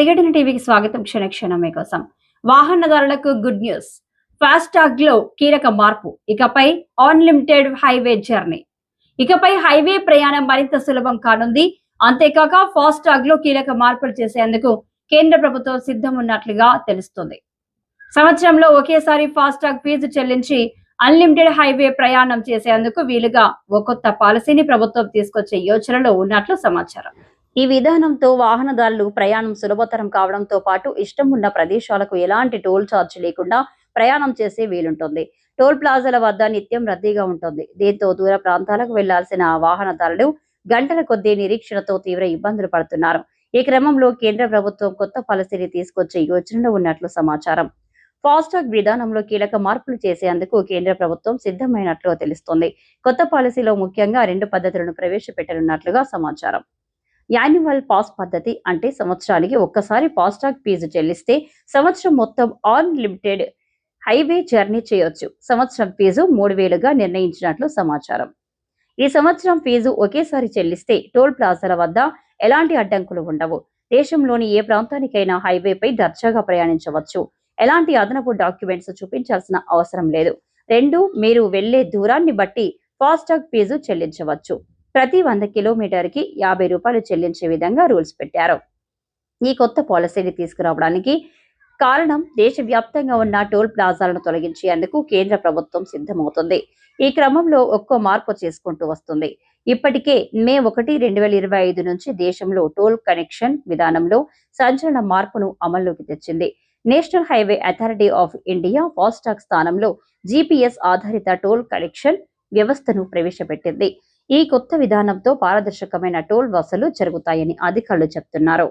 ప్రతిఘటన టీవీకి స్వాగతం క్షణ క్షణం మీకోసం వాహనదారులకు గుడ్ న్యూస్ ఫాస్ట్ ట్యాగ్లో కీలక మార్పు. ఇకపై అన్లిమిటెడ్ హైవే జర్నీ ఇకపై హైవే ప్రయాణం మరింత సులభం కానుంది. అంతేకాక ఫాస్ట్ ట్యాగ్లో కీలక మార్పులు చేసేందుకు కేంద్ర ప్రభుత్వం సిద్ధం ఉన్నట్లుగా తెలుస్తుంది. సంవత్సరంలో ఒకేసారి ఫాస్ట్ ట్యాగ్ ఫీజు చెల్లించి అన్లిమిటెడ్ హైవే ప్రయాణం చేసేందుకు వీలుగా ఓ కొత్త పాలసీని ప్రభుత్వం తీసుకొచ్చే యోచనలో ఉన్నట్లు సమాచారం. ఈ విధానంతో వాహనదారులు ప్రయాణం సులభతరం కావడంతో పాటు ఇష్టం ఉన్న ప్రదేశాలకు ఎలాంటి టోల్ ఛార్జ్ లేకుండా ప్రయాణం చేసే వీలుంటుంది. టోల్ ప్లాజాల వద్ద నిత్యం రద్దీగా ఉంటుంది. దీంతో దూర ప్రాంతాలకు వెళ్ళాల్సిన వాహనదారులు గంటల కొద్దీ నిరీక్షణతో తీవ్ర ఇబ్బందులు పడుతున్నారు. ఈ క్రమంలో కేంద్ర ప్రభుత్వం కొత్త పాలసీని తీసుకొచ్చే యోచనలో ఉన్నట్లు సమాచారం. ఫాస్టాగ్ విధానంలో కీలక మార్పులు చేసేందుకు కేంద్ర ప్రభుత్వం సిద్ధమైనట్లు తెలుస్తోంది. కొత్త పాలసీలో ముఖ్యంగా రెండు పద్ధతులను ప్రవేశపెట్టనున్నట్లుగా సమాచారం. యాన్యువల్ పాస్ పద్ధతి అంటే సంవత్సరానికి ఒక్కసారి ఫాస్టాగ్ ఫీజు చెల్లిస్తే సంవత్సరం మొత్తం అన్లిమిటెడ్ హైవే జర్నీ చేయొచ్చు. సంవత్సరం ఫీజు మూడు వేలుగా నిర్ణయించినట్లు సమాచారం. ఈ సంవత్సరం ఫీజు ఒకేసారి చెల్లిస్తే టోల్ ప్లాజాల వద్ద ఎలాంటి అడ్డంకులు ఉండవు. దేశంలోని ఏ ప్రాంతానికైనా హైవేపై దర్జాగా ప్రయాణించవచ్చు. ఎలాంటి అదనపు డాక్యుమెంట్స్ చూపించాల్సిన అవసరం లేదు. రెండు మీరు వెళ్ళే దూరాన్ని బట్టి ఫాస్టాగ్ ఫీజు చెల్లించవచ్చు. ప్రతి వంద కిలోమీటర్కి యాభై రూపాయలు చెల్లించే విధంగా రూల్స్ పెట్టారు. ఈ కొత్త పాలసీని తీసుకురావడానికి కారణం దేశవ్యాప్తంగా ఉన్న టోల్ ప్లాజాలను తొలగించేందుకు కేంద్ర ప్రభుత్వం సిద్ధమవుతుంది. ఈ క్రమంలో ఒక్కో మార్పు చేసుకుంటూ వస్తుంది. ఇప్పటికే మే ఒకటి రెండు వేల ఇరవై ఐదు నుంచి దేశంలో టోల్ కనెక్షన్ విధానంలో సంచలన మార్పును అమల్లోకి తెచ్చింది. National highway authority of India FASTag స్థానంలో జీపీఎస్ ఆధారిత టోల్ కలెక్షన్ వ్యవస్థను ప్రవేశపెట్టింది. ఈ కొత్త విధానంతో పారదర్శకమైన టోల్ వసూలు జరుగుతాయని అధికారులు చెప్తున్నారు.